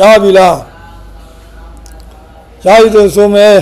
ရပြီလားရပြီဆိုဆိုမယ်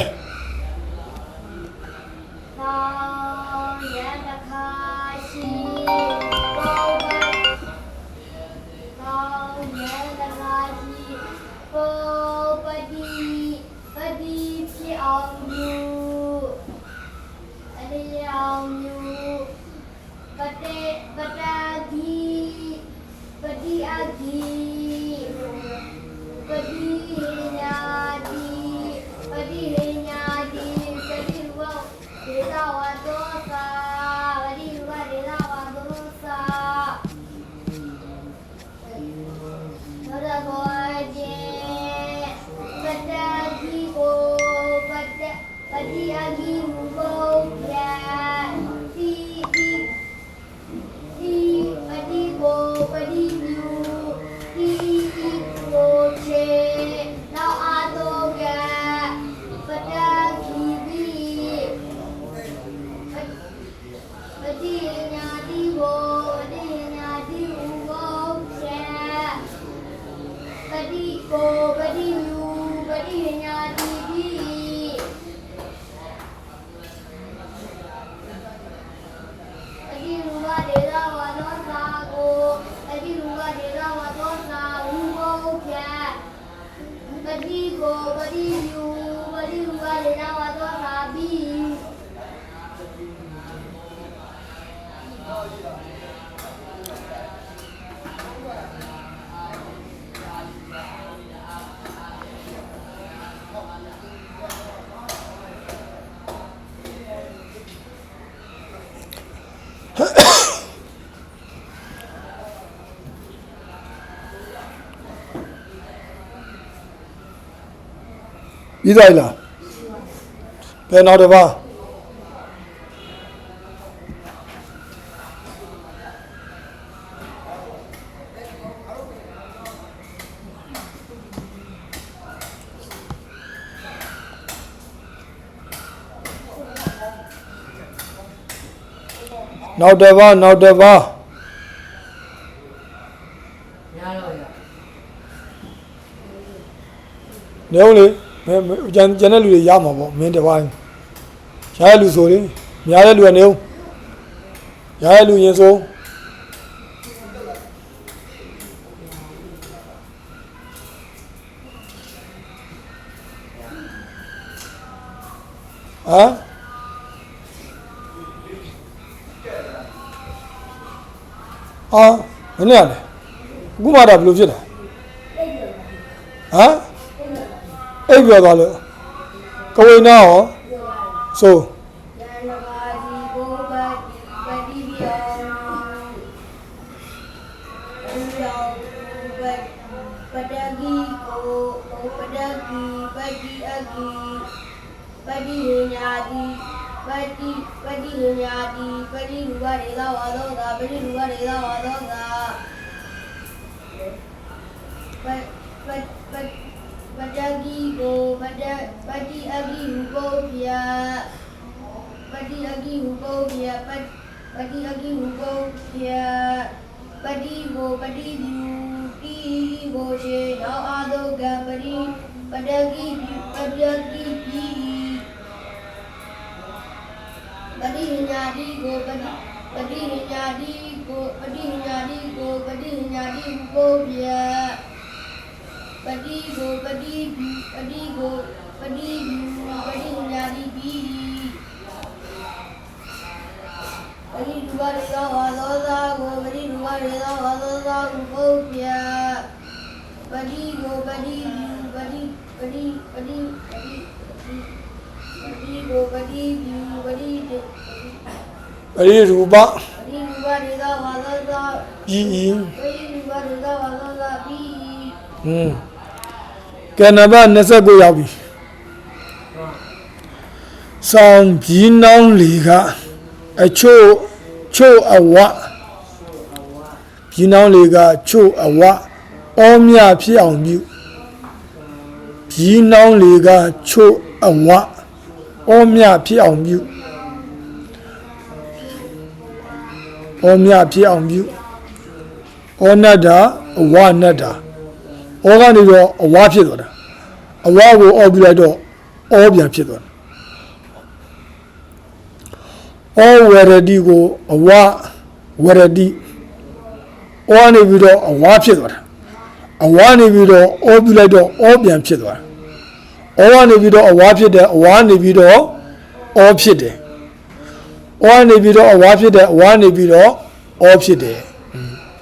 ပတိကိုပတိယူပတိရူ ပဒေရဝါသောသာပြီးပြီးသွားပြီလားဘယ်နောက်တစ်ပါးနောက်တစ်ပါးနောက်တစ်ပါးရတော့ရနေဦးလေ မင်းမင်းကျန်ကျန်တဲ့လူတွေရမှာပေါ့မင်းတစ်ပိုင်းရတဲ့လူဆိုရင်များတဲ့လူကနေဦးရတဲ့လူရင်ဆိုဟမ်အာမင်းရလေအခုမှတော့ဘယ်လိုဖြစ်တာဟမ် အိပ်ပြောသွားလို့ကဝိနာရောဆိုယန္တဘာစီကိုပတိပတိပြောဥယောပပတဂီကိုပတဂီပတိအဂီပတိညာတိပတိပတိညာတိပတိရူပရေသာဝါသောသာပတိရူပရေသာဝါသောသာပပပပတဂီကိုပတပတိအဂီရူပု ပြပတိအကိဟုပုပ္ပယပတပတိအကိဟုပုပ္ပယပတိကိုပတိယူတိကိုရှေနောက်အာဒုကံပတိပတကိပြုပ တကိပိပတိညာတိကိုပတိပတိညာတိကိုပတိညာတိကိုပတိညာတိဟုပုပ္ပယပတိကိုပတိပြုပတိကိုပတိယူပတိညာတိပိပရိဒုဝရေသောဝါသောသာ ကိုပရိဒုဝရေသောဝါသောသာကိုပုပ္ပယပတိကိုပတိပတိပတိပတိပတိပတိကိုပတိပြုပတိပပရိရူပတိဒုဝရေသောဝါသောသာဤဤပရိဒုဝရေသောဝါသောသာပြီးဟွန်းကဲနံပါတ်29ရောက်ပြီဆောင်းပြီးနောင်းလီကအချို့ချို့အဝပြီးနောင်းလီကချို့အဝအောမြဖြစ်အောင်ပြုပြီးနောင်းလီကချို့အဝအောမြဖြစ်အောင်ပြုအောမြဖြစ်အောင်ပြုဩနတ္တာအဝနတ္တာ ဩကနေတော့အဝါဖြစ်သွားတာအဝါကိုအော်ပြလိုက်တော့ဩပြန်ဖြစ်သွားတာဩဝရဒီကိုအဝဝရဒီဩကနေပြီးတော့အဝါဖြစ်သွားတာအဝါနေပြီးတော့ဩပြလိုက်တော့ဩပြန်ဖြစ်သွားတာဩကနေပြီးတော့အဝါဖြစ်တယ်အဝါနေပြီးတော့ဩဖြစ်တယ်ဩကနေပြီးတော့အဝါဖြစ်တယ်အဝါနေပြီးတော့ဩဖြစ်တယ်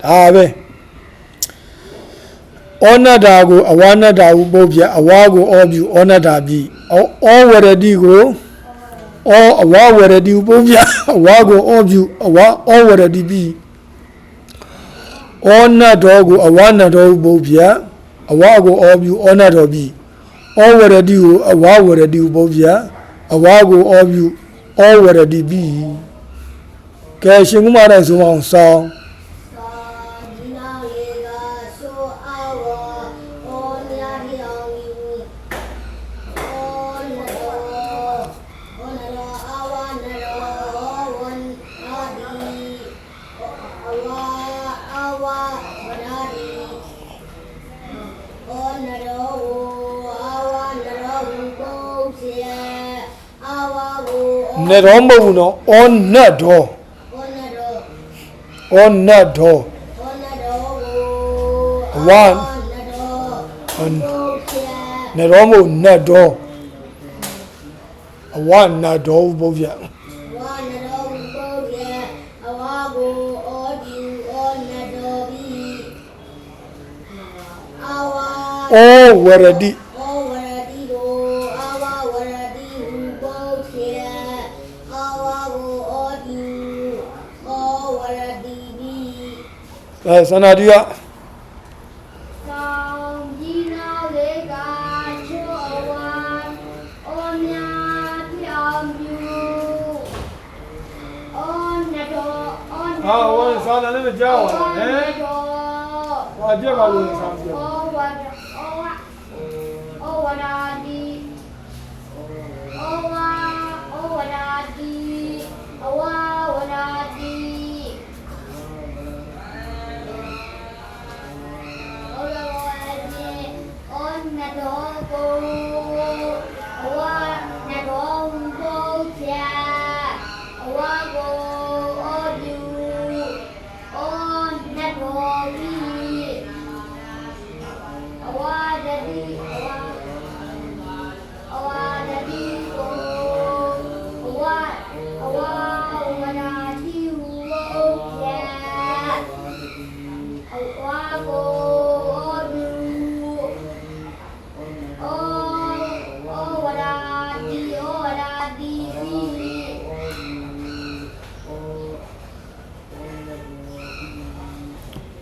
ဒါပဲ ဩနတ္တာကိုအဝါနတ္တာဟုပုတ်ပြအဝါကိုဩပြုဩနတ္တာပြီဩဩဝရတိကိုဩအဝါဝရတိဟုပုတ်ပြအဝါကိုဩပြုအဝါဩဝရတိပြီဩနတ်တော်ကိုအဝါနတ်တော်ဟုပုတ်ပြအဝါကိုဩပြုဩနတ်တော်ပြီဩဝရတိကိုအဝါဝရတိဟုပုတ်ပြအဝါကိုဩပြုဩဝရတိပြီကဲရှင်ကုမာရဆိုအောင်ဆောင်း သာဒီနာရေကဆိုအာဝဩမြာဟီအောင်ယူဩနရောဩနရောအာဝနရောဝန်အာဒီအဝါအာဝဝနာဒီဩနရောအာဝနရောဘုံစီအာဝကို နေတော့မဟုတ်ဘူးနော်ဩနတ်တော်ဩနရောဩနတ်တော်ဩနရောကိုအဝါနရောဘုံစီနေတော့မဟုတ်နတ်တော်အဝနတ်တော်ဘုရားဝါနရောဘုံစီ အဲသနာတိကကောင်းကြီးနောက်လေးကချိုးအဝါအော်မြာပြောင်းပြူအော်နတော်အော်နဟာဝန်းသာနာလည်းမကြောက်အော်ဟဲ့နတော်ဟာပြက်ပါလို့ဆမ်းပြက်အော်ဝါအော်ဝါအော်ဝါရာဒီ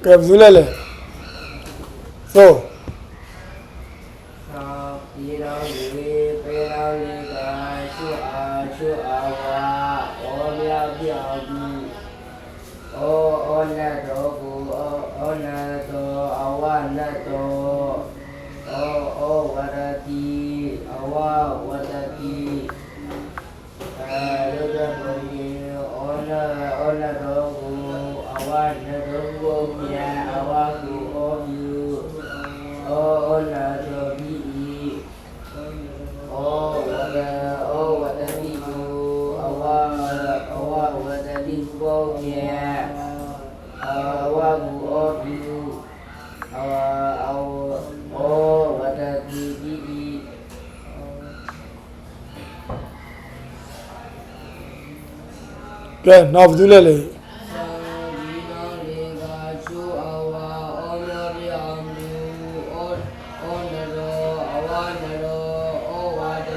ကဲဘယ်သူ ကဲနောက်ဘယ်သူလဲလဲသံဒီနာလေကချူအဝဩမြပြောင်းမြူဩဩနရောအဝနရောဩဝဒ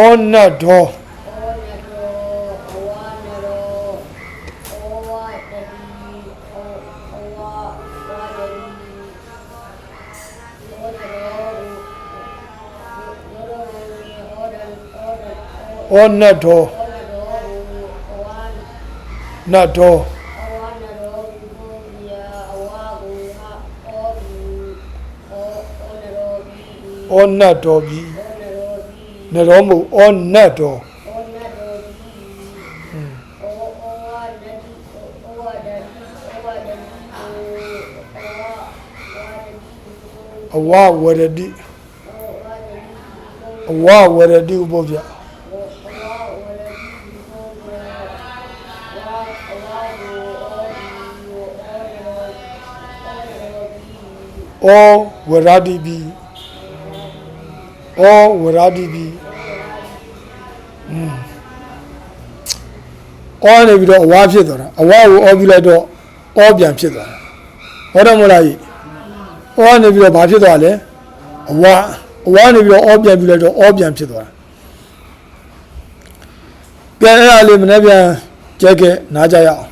ဩနတ်တော်ဩနတ်တော်နတ်တော်ဩနတ်တော်ကြီး နတ်တော်မဟုတ်ဩနတ်တော်ဩနတော်ဘီဩဩဝါဒတိဩဝါဒတိဩဝါဒတိဩဝါဝါဒတိအဝဝရတိအဝဝရတိဥပုပ္ပယဩဝရတိပြီ ဩဝရတိပြီอืมဩနေပြီးတော့အဝဖြစ်သွားတာအဝကိုဩပြီးလိုက်တော့ဩပြန်ဖြစ်သွားတာဟုတ်တယ်မဟုတ်လားကြီးဩနေပြီးတော့ဘာဖြစ်သွားလဲအဝအဝနေပြီးတော့ဩပြန်ပြီးလိုက်တော့ဩပြန်ဖြစ်သွားတာပြန်အဲ့ဒါလေးမနေ့ပြန်ကြက်ကဲနားကြရအောင်